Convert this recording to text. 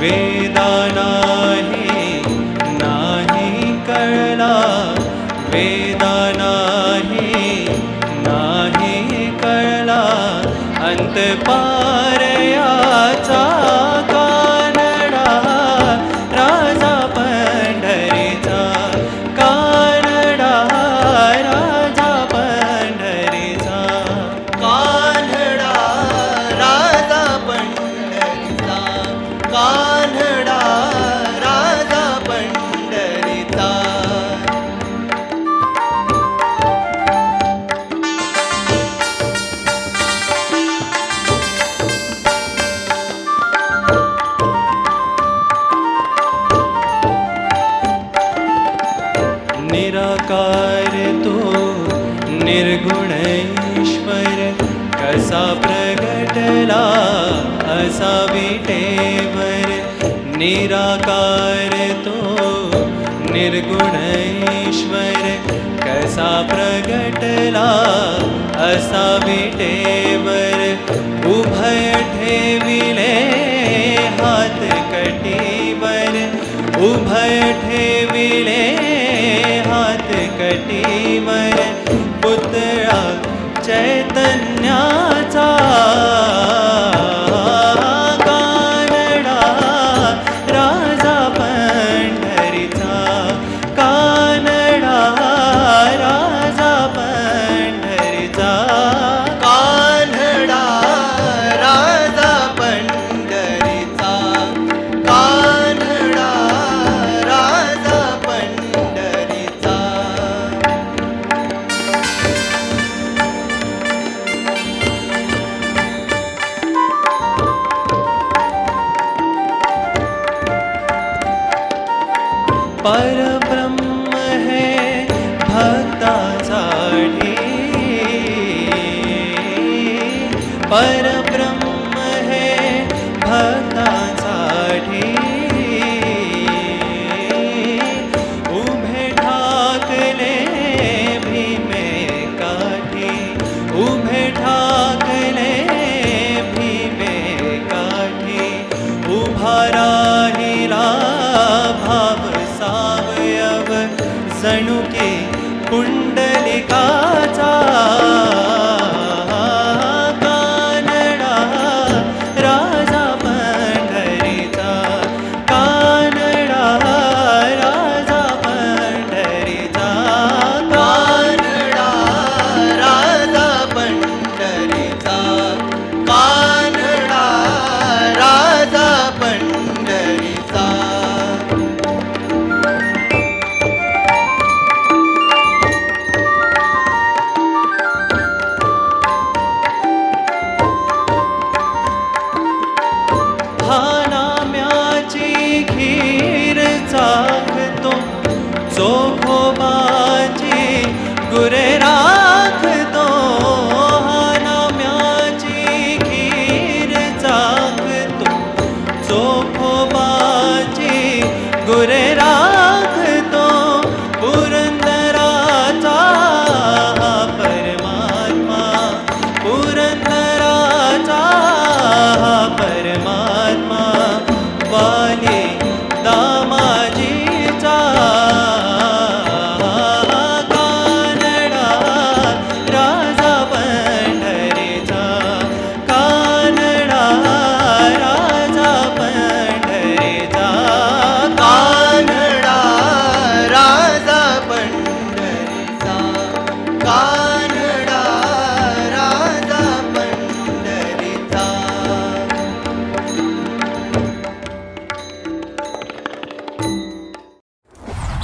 वेदा नाही नाही कळला. वेदा नाही नाही कळला. अंत कानडा राजा पंढरीचा. निराकार तो निर्गुणेश्वर कसा प्रगटला? असा विटेवर निराकार तो निर्गुण ईश्वर कसा प्रगटला असा विटेवर उभय ठेविले हात कटीवर उभय ठेविले हात कटीवर पुतळा चैत परब्रह्म है भक्ता जणू की बाजी गुरे राखतो हा नाम्याची खीर चाखतो चोखोबाची